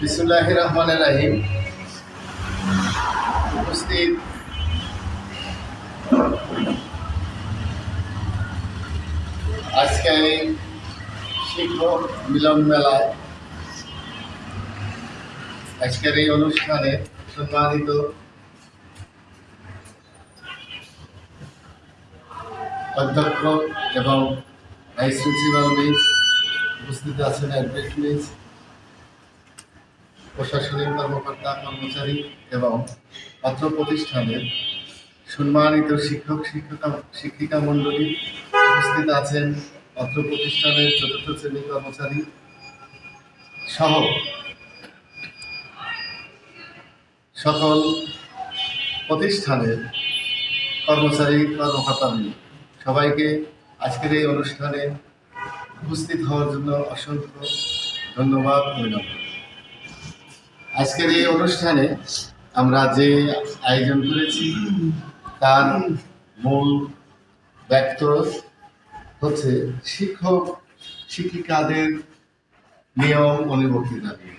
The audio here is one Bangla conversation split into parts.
বিসমুল্লাহ রহমান রাহিম উপস্থিত আজকে এই শিক্ষক মিলন মেলায় আজকের এই অনুষ্ঠানে সম্মানিত অধ্যক্ষ এবং ভাইস প্রিন্সিপাল মিস উপস্থিত আছেন অ্যাডভোকেট মিস প্রশাসনিক কর্মকর্তা, কর্মচারী এবং অত্র প্রতিষ্ঠানের সম্মানিত শিক্ষক, শিক্ষিকা শিক্ষিকা মণ্ডলী উপস্থিত আছেন অত্র প্রতিষ্ঠানের চতুর্থ শ্রেণির কর্মচারী সহ সকল প্রতিষ্ঠানের কর্মচারী, কর্মকর্তাবৃন্দ। সবাইকে আজকের এই অনুষ্ঠানে উপস্থিত হওয়ার জন্য অসংখ্য ধন্যবাদ, অভিনন্দন। আজকের এই অনুষ্ঠানে আমরা যে আয়োজন করেছি, তার মূল ব্যক্ত হচ্ছে শিক্ষক, শিক্ষিকাদের নিয়ম নিয়ে।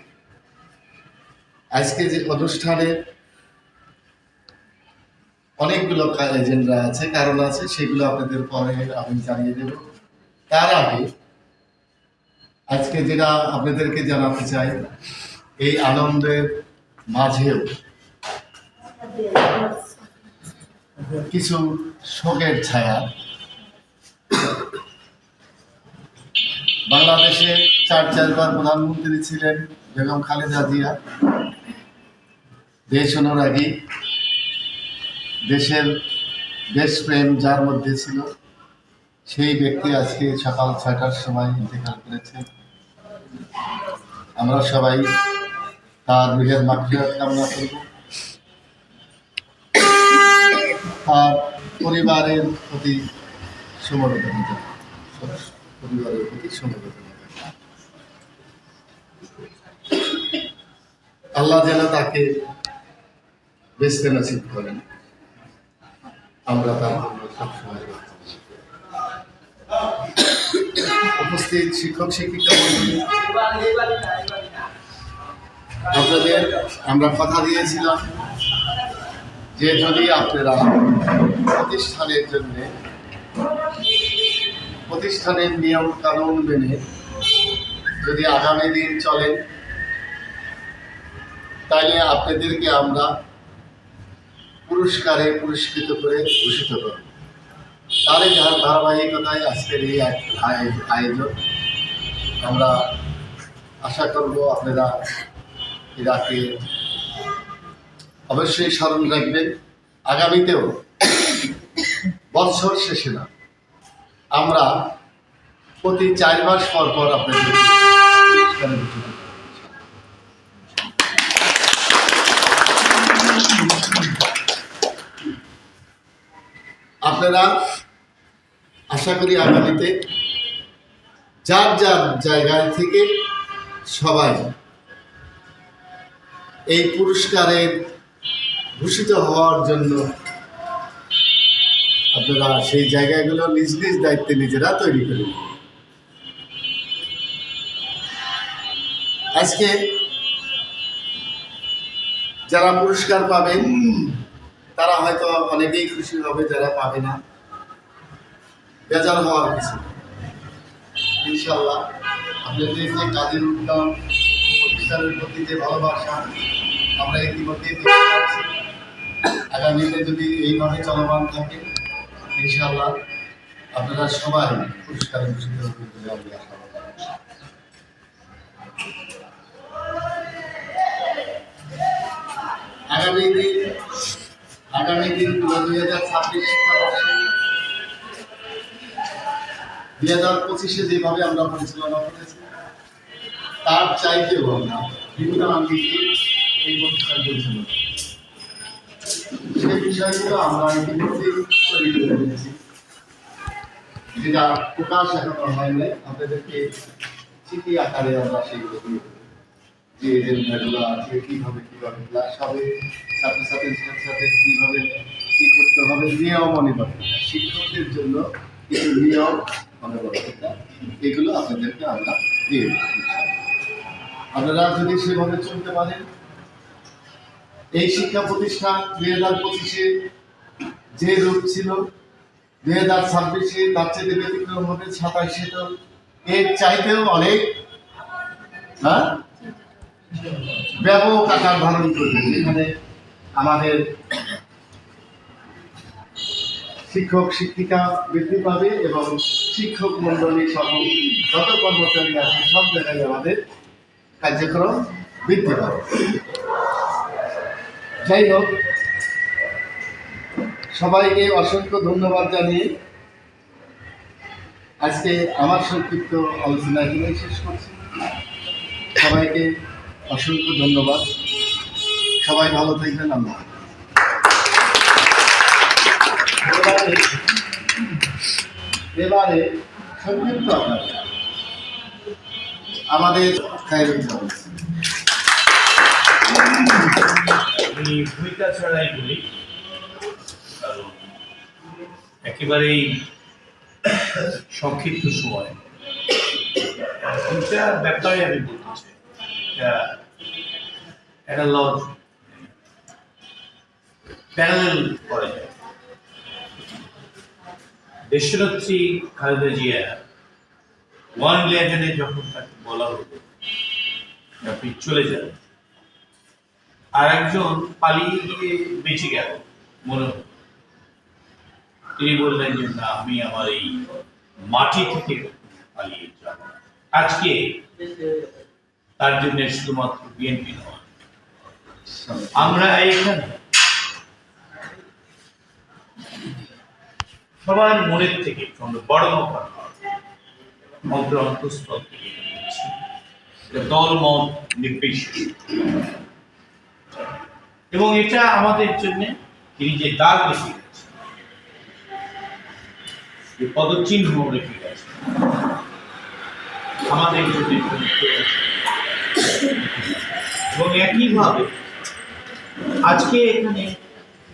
আজকে যে অনুষ্ঠানে অনেকগুলো এজেন্ডা আছে, কারণ আছে, সেগুলো আপনাদের পরে আমি জানিয়ে দেব। তার আগে আজকে যেটা আপনাদেরকে জানাতে চাই এই আনন্দের মাঝেও কিছু শোকের ছায়া। বাংলাদেশে চার চারবার প্রধানমন্ত্রী ছিলেন বেগম খালেদা জিয়া। দেশ অনুরাগী দেশের দেশপ্রেম যার মধ্যে ছিল, সেই ব্যক্তি আজকে সকাল ছয়টার সময় ইন্তেকাল করেছেন। আমরা সবাই তার গৃহের মাফিয়াত কামনা করব তার পরিবারের প্রতি সমবেদনা। পরিবারের প্রতি সমবেদনা। আল্লাহ যেন তাকে বেসতে নসিব করেন আমরা তার জন্য সবসময় উপস্থিত শিক্ষক শিক্ষিকা আপনাদের, আমরা কথা দিয়েছিলাম যে যদি আপনারা প্রতিষ্ঠানের জন্য, প্রতিষ্ঠানের নিয়ম কানুন মেনে যদি আগামী দিন চলেন তাহলে আপনাদেরকে আমরা পুরস্কারে পুরস্কৃত করে ভূষিত করব। তারই ধার- ধারাবাহিকতায় আজকের এই আয়- আয়- আয়োজন আমরা আশা করব আপনারা এটাকে অবশ্যই স্মরণ রাখবেন, আগামীতেও বছর শেষে না আমরা প্রতি চার মাস পর পর আপনাদের। আপনারা আশা করি আগামীতে যার যার জায়গায় থেকে সবাই এই পুরস্কারে ভূষিত হওয়ার জন্য আপনারা সেই জায়গাগুলো নিজ নিজ দায়িত্বে নিজেরা তৈরি করে আজকে যারা পুরস্কার পাবেন, তারা হয়তো অনেকেই খুশি হবে যারা পাবে না। বেজার হওয়ার কিছু ইনশাল্লাহ আপনাদের যে কাজের উদ্যম প্রতিষ্ঠানের প্রতি যে ভালোবাসা, আমরা পাচ্ছি আগামীতে যদি এইভাবে চলমান থাকে ইনশাল্লাহ আপনারা সবাই পুরস্কার আগামী দিন আগামী দিন দুই হাজার ছাব্বিশ দুই হাজার পঁচিশে যেভাবে আমরা পরিচালনা করেছি তার চাইতে আঙ্গিকে এই বিষয়গুলো আমরা তৈরি করে যেটা প্রকাশ এখনও আপনাদেরকে চিঠি আকারে আমরা সেইগুলো দিয়ে। যে এজেন্ডাগুলো আছে, কীভাবে কীভাবে, ক্লাস হবে ছাত্রছাত্রীর সাথে সাথে কীভাবে, কি করতে হবে, নিয়ম অনিবার্যতা শিক্ষকদের জন্য কিছু নিয়ম এগুলো আপনাদেরকে আমরা দিয়ে ইনশাআল্লাহ। আপনারা যদি সেভাবে চলতে পারেন, এই শিক্ষা প্রতিষ্ঠান দুই হাজার পঁচিশে যে রূপ ছিল দুই হাজার ছাব্বিশে তার চেয়ে ব্যতিক্রম হবে সাতাশে তো এর চাইতেও অনেক হ্যাঁ? ব্যাপক আকার ধারণ করবে যেখানে আমাদের শিক্ষক, শিক্ষিকা বৃদ্ধি পাবে এবং শিক্ষক মন্ডলী সহ যত কর্মচারী আছে, সব জায়গায় আমাদের কার্যক্রম বৃদ্ধি পাবে। যাই হোক, সবাইকে অসংখ্য ধন্যবাদ জানিয়ে আজকে আমার সংক্ষিপ্ত আলোচনা এখানেই শেষ করছি। সবাইকে অসংখ্য ধন্যবাদ। সবাই ভালো থাকবেন আমরা এবারে সংক্ষিপ্ত আমাদের ভূমিকা ছাড়াই বলি একেবারেই সংক্ষিপ্ত সময়। ব্যাপারে আমি বলতে চাই। দেশরত্রী খালেদা জিয়া ওয়ান ইলেভেনে যখন তাকে বলা হলো যে আপনি চলে যান। আর একজন পালিয়ে গিয়ে বেঁচে গেল, মনে তিনি বললেন যে, না, আমি আমার এই মাটি থেকে পালিয়ে যাব। আজকে তার জন্য শুধুমাত্র বিএনপি নয়। আমরা এখানে সবার মনের থেকে বড় মকার অন্তর অন্তঃস্থল থেকে। এটা দলমত নির্বিশেষে এবং এটা আমাদের জন্য তিনি যে দাগ রেখে গেছেন পদচিহ্ন রেখে গেছেন, আমাদের জন্য। এবং একইভাবে আজকে এখানে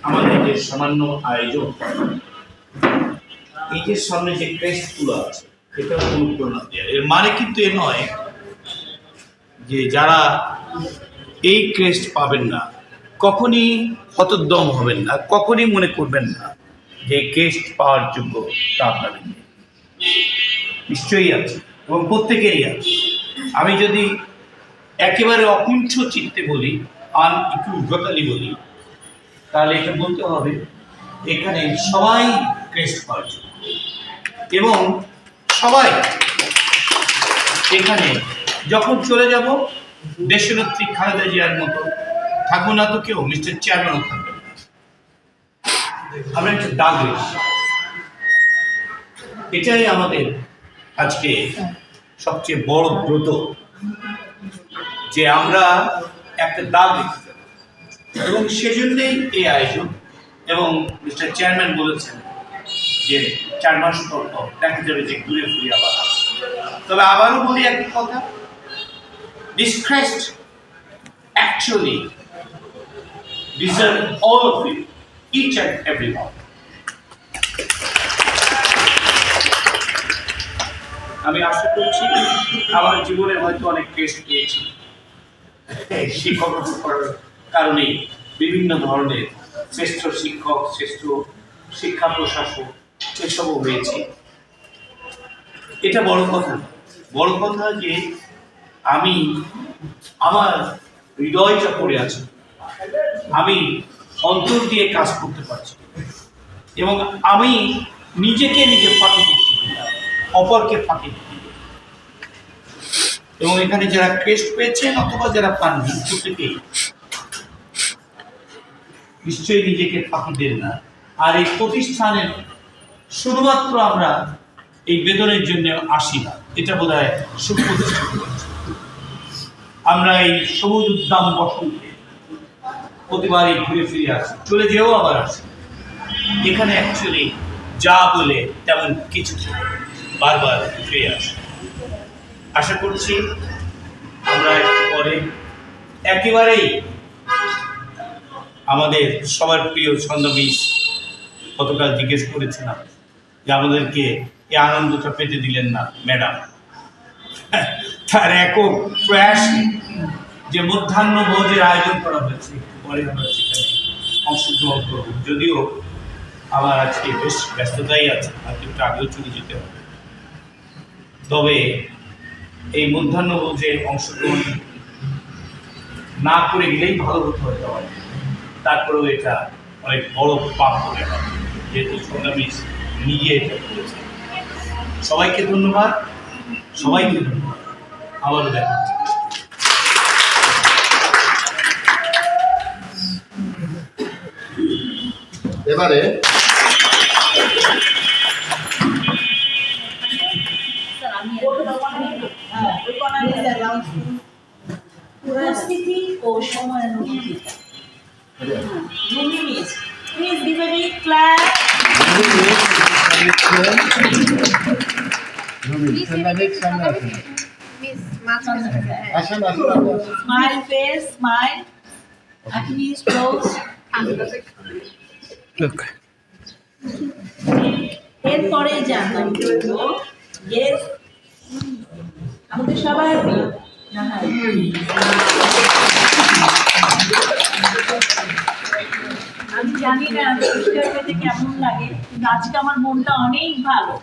আমাদের যে সামান্য আয়োজন, এই যে সামনে যে ক্রেস্টগুলো আছে এটা অনুপ্রেরণা দেওয়া এর মানে কিন্তু এ নয় যে যারা এই ক্রেস্ট পাবেন না, কখনই হতোদ্যম হবেন না, কখনই মনে করবেন না যে ক্রেস্ট পাওয়ার যোগ্য তা আপনাদের। নিশ্চয়ই আছে এবং প্রত্যেকেরই আছে আমি যদি একেবারে অকুণ্ঠ চিত্তে বলি আন ইকুইভোকালি বলি, তাহলে এটা বলতে হবে, এখানে সবাই ক্রেস্ট পাওয়ার যোগ্য এবং সবাই এখানে যখন চলে যাব, দেশনেত্রী খালেদা জিয়ার মতো থাকব না তো কেউ মিস্টার চেয়ারম্যানও থাকবে আমরা একটু রেখেছি। এটাই আমাদের আজকে সবচেয়ে বড় ব্রত, যে আমরা একটা দাগ যাব। এবং সেজন্যই এই আয়োজন, এবং মিস্টার চেয়ারম্যান বলেছেন যে চার মাস পর দেখা যাবে যে ঘুরে ফিরে আবার তবে আবারও বলি একটা কথা crest actually deserve all of it, each and every one. আমি আশা করছি আমার জীবনে হয়তো অনেক টেস্ট পেয়েছি শিক্ষকতা করার কারণে বিভিন্ন ধরনের শ্রেষ্ঠ শিক্ষক শ্রেষ্ঠ শিক্ষা প্রশাসক এসবও হয়েছে। এটা বড় কথা। বড় কথা যে আমি আমার হৃদয়টা পড়ে আছে। আমি অন্তর দিয়ে কাজ করতে পারছি। এবং আমি নিজেকে নিজে ফাঁকি দিচ্ছি। অপরকে ফাঁকি দিচ্ছি। এবং এখানে যারা ক্রেস্ট পেয়েছেন অথবা যারা পাননি, প্রত্যেকেই নিশ্চয়ই নিজেকে ফাঁকি দেন না। আর এই প্রতিষ্ঠানের শুধুমাত্র আমরা এই বেতনের জন্য আসি না। এটা বোধ হয় সুপ্রতিষ্ঠিত। আমরা এই সবুজ উদ্যান বসন্তে প্রতিবারই ঘুরে ফিরে আসি। চলে যেও আবার আসি। এখানে অ্যাকচুয়ালি যা বলে তেমন কিছু বারবার ফিরে আসি। আশা করছি আমরা একটু পরে একেবারেই আমাদের সবার প্রিয় ছন্দমিস গতকাল জিজ্ঞেস করেছিলাম যে আমাদেরকে এই আনন্দটা পেতে দিলেন না, ম্যাডাম। তার একক প্রয়াস যে মধ্যাহ্ন ভোজের আয়োজন করা হয়েছে, পরে আমরা সেখানে অংশগ্রহণ করব। যদিও আমার আজকে বেশ ব্যস্ততাই আছে আর একটু আগেও চলে যেতে হবে। তবে এই মধ্যাহ্ন ভোজে অংশগ্রহণ না করে গেলেই ভালো হতো হয়তো আমার। তারপরেও এটা অনেক বড় পাপ করে হবে যেহেতু সংগ্রামী নিজে এটা করেছে। সবাইকে ধন্যবাদ সবাইকে ধন্যবাদ। আবারও দেখা। এবারে উপস্থিতি ও সময়ানুবর্তিতা Bhumi miss please give a big clap আসেন আসেন আপনি আসেন। smile face smile. Please close এরপরে জানতাম বলব yes. আমাদের সবাই প্রিয়। নাহার। আমি জানি না পুরস্কার পেতে কেমন লাগে। কিন্তু আজকে আমার মনটা অনেক ভালো।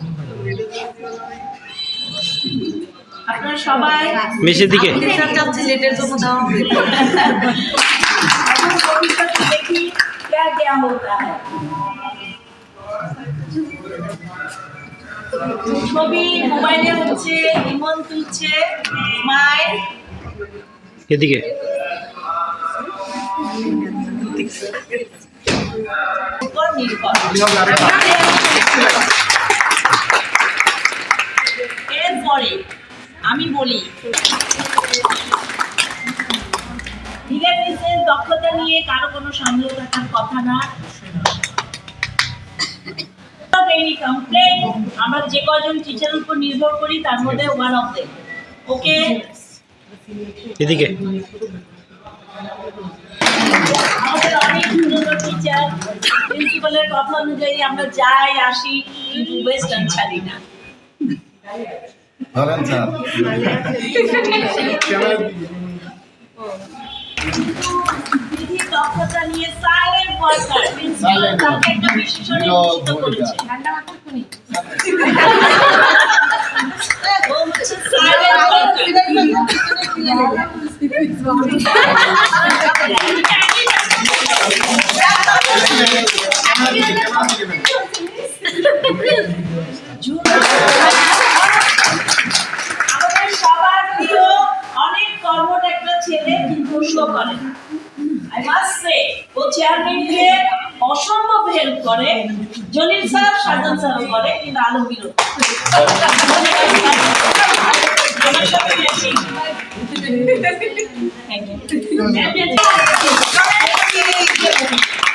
আপনারা সবাই মেসের দিকে এখন ভবিষ্যতে দেখি क्या क्या होता है ছবি মোবাইলে হচ্ছে ইমন তুলছে স্মাইল এদিকে উপর নির্ভর এরপরে আমি বলি। দক্ষতা নিয়ে কারও কোনো সন্দেহ থাকার কথা না। এনি কমপ্লেন আমরা যে কজন টিচারের উপর নির্ভর করি তার মধ্যে ওয়ান অফ দেম ওকে? এদিকে। আমাদের অনেক সুন্দর টিচার প্রিন্সিপালের কথা অনুযায়ী আমরা যাই আসি কিন্তু ওয়েস্টার্ন ছাড়ি না। ধরেন স্যার। বিধি দক্ষতা নিয়ে সাইলেন্ট ওয়ার্কার প্রিন্সিপাল Silent তাকে একটা worker. বিশেষণে বিরোধ ভূষিত করেছে ও হচ্ছে সাইলেন্ট ওয়ার্কার আমাদের সবার প্রিয় অনেক কর্মঠ একটা ছেলে কিন্তু করে আই মাস্ট সে ও চেয়ারম্যানকে অসম্ভব হেল্প করে জলিল স্যার সাজন স্যারও করে কিন্তু আলমগীর। Thank you.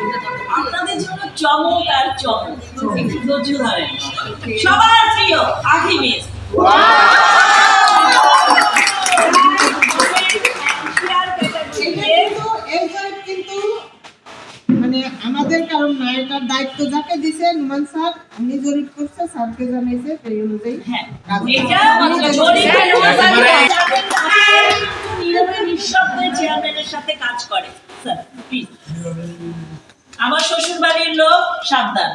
চমক আর চমক। একটু ধৈর্য ধরেন সবার প্রিয় আখি মিস কিন্তু এইটা কিন্তু মানে আমাদের কারণ না এটার দায়িত্ব যাকে দিছে নুমান স্যার উনি জরিপ করছে স্যারকে জানাইছে সেই অনুযায়ী হ্যাঁ। নীরবে নিঃশব্দে চেয়ারম্যানের সাথে কাজ করে। স্যার প্লিজ আমার শ্বশুর বাড়ির লোক সাবধান।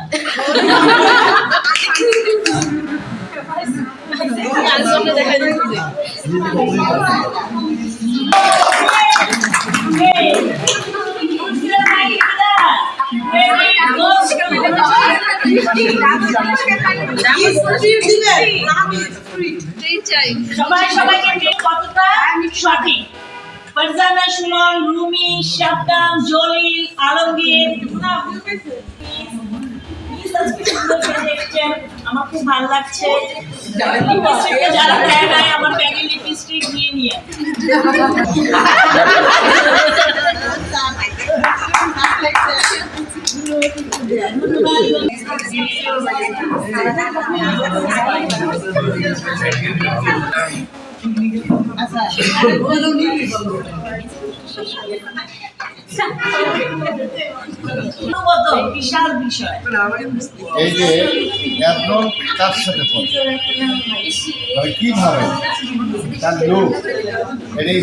সবাই সবাইকে কতটা? সঠিক। ফারজানা সুমন রুমি শাবদাম জলিল আলমগীর। আমার খুব ভালো লাগছে। যারা আমার ব্যাগে লিপস্টিক নিয়ে নিয়ে। আচ্ছা বিশাল বিষয় এই তার সাথে কীভাবে তার লোক এটাই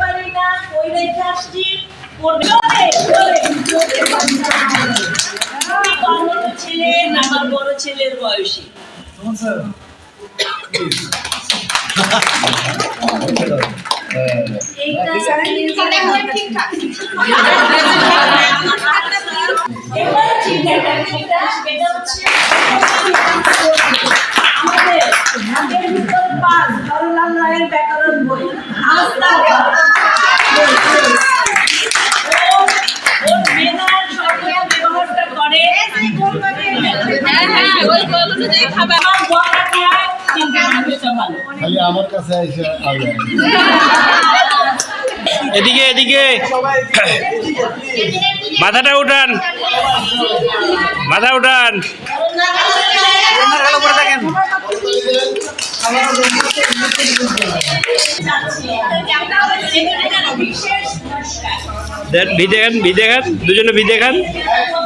পারি না, কই রেখে আসছি, পড়বে। ব্যবহারটা করে খায় চিন্তা ভাবনাটা খালি আমার কাছে এসে এদিকে এদিকে। মাথাটা উঠান। মাথা উঠান। বিশেষ নমস্কার দেন ভি দেখান দুজনে ভি দেখান এখন